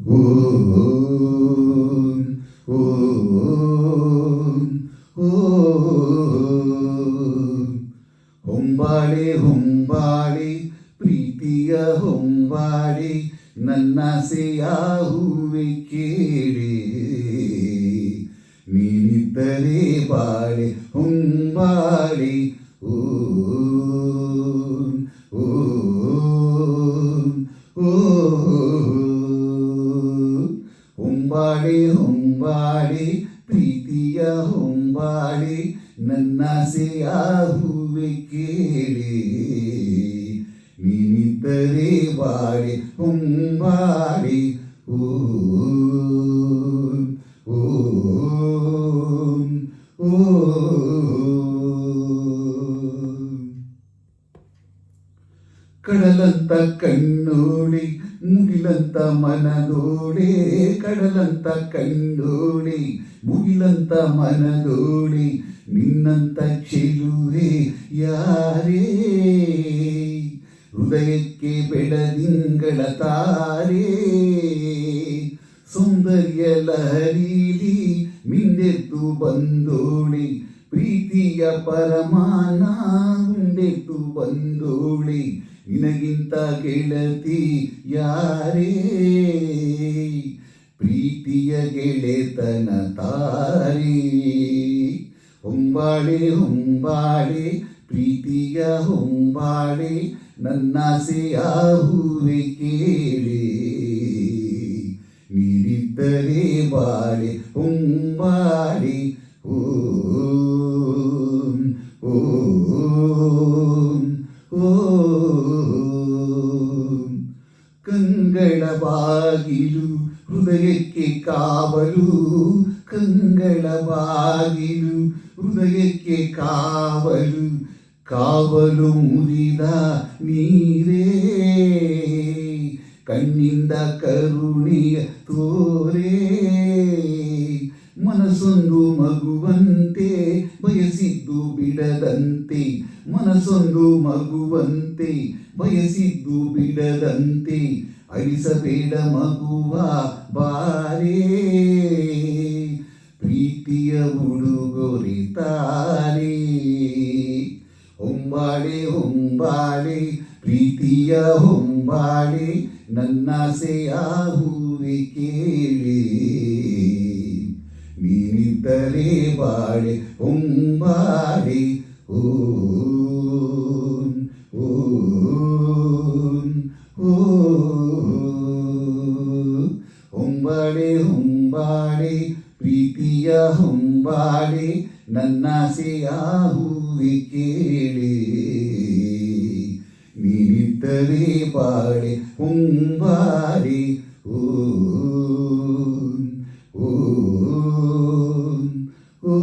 ಓಂ ಓಂ ಓಂ ಹೊಂಬಾಳೆ ಹೊಂಬಾಳೆ ಪ್ರೀತಿಯ ಹೊಂಬಾಳೆ ನನ್ನಾಸೆಯ ಹೂವೆ ಕೇಳಿ ನೀನಿದ್ದರೆ ಬಾಳೆ ಹೊಂಬಾಳೆ ಓಂ ಓಂ ಓಂ ಹೊಂಬಾಳೆ ಹೊಂಬಾಳೆ ಪ್ರೀತಿಯ ಹೊಂಬಾಳೆ ನನ್ನಾಸೆಯ ಹೂವೆ ಕೇಳಿ ನೀನಿದ್ದರೆ ಬಾಳೆ ಹೊಂಬಾಳೆ ಓಂ ಓಂ ಓಂ ಕಡಲಂತ ಕಣ್ಣೋಡಿ ಮುಗಿಲಂತ ಮನದೋಳೆ ಕಡಲಂತ ಕಣ್ಣೋಡಿ ಮುಗಿಲಂತ ಮನದೋಳೆ ನಿನ್ನಂತ ಚೆಲುವೆ ಯಾರೇ? ಹೃದಯಕ್ಕೆ ಬೆಳದಿಂಗಳ ತಾರೆ? ಸೌಂದರ್ಯ ಲಹರೀಲಿ ಮಿಂದೆದ್ದು ಬಂದೋಳಿ. ಪ್ರೀತಿಯ ಪರಮಾನ ಉಂಡೆದ್ದು ಬಂದೋಳಿ. ನಿನಗಿಂತ ಗೆಳತಿ ಯಾರೇ? ಪ್ರೀತಿಯ ಗೆಳೆತನ ತಾರೆ? ಹೊಂಬಾಳೆ ಹೊಂಬಾಳೆ, ಪ್ರೀತಿಯ ಹೊಂಬಾಳೆ, ನನ್ನಾಸೆಯ ಹೂವೆ ಕೇಳಿ? ನೀಡಿದ್ದರೆ ಬಾಳೆ, ಹೊಂಬಾಳೆ ಓ, ಓಂ ಓಂ ಕಂಗಳ ಬಾಗಿಲು ಹೃದಯಕ್ಕೆ ಕಾವಲು. ಕಂಗಳ ಬಾಗಿಲು ಹೃದಯಕ್ಕೆ ಕಾವಲು. ಕಾವಲು ಮುರಿದ ನೀರೇ. ಕಣ್ಣಿಂದ ಕರುಣೆಯ ತೋರೇ. ಮನಸ್ಸೊಂದು ಮಗುವಂತೆ, ಬಯಸಿದ್ದು ಬಿಡದಂತೆ. ಮನಸ್ಸೊಂದು ಮಗುವಂತೆ, ಬಯಸಿದ್ದು ಬಿಡದಂತೆ. ಅಳಿಸಬೇಡ ಮಗುವ ಬಾರೇ. ಪ್ರೀತಿಯ ಉಡುಗೊರಿತಾರೆ ಹೊಂಬಾಳೆ ಹೊಂಬಾಳೆ, ಪ್ರೀತಿಯ ಹೊಂಬಾಳೆ ನನ್ನಾಸೆಯ ಹೂವೆ ಕೇಳಿ. ನೀನಿದ್ದರೆ ಬಾಳೆ, ಹೊಂಬಾಳೆ. ಹೊಂಬಾಡಿ ಹೊಂಬಾಡಿ ಪ್ರೀತಿಯ ಹೊಂಬಾಡಿ ನನ್ನಾಸೆಯ ಹೂವಿ ಕೇಳಿ ನೀನಿದ್ದಲೇ ಬಾಡಿ ಹೊಂಬಾಡಿ ಓ ಓ ಓ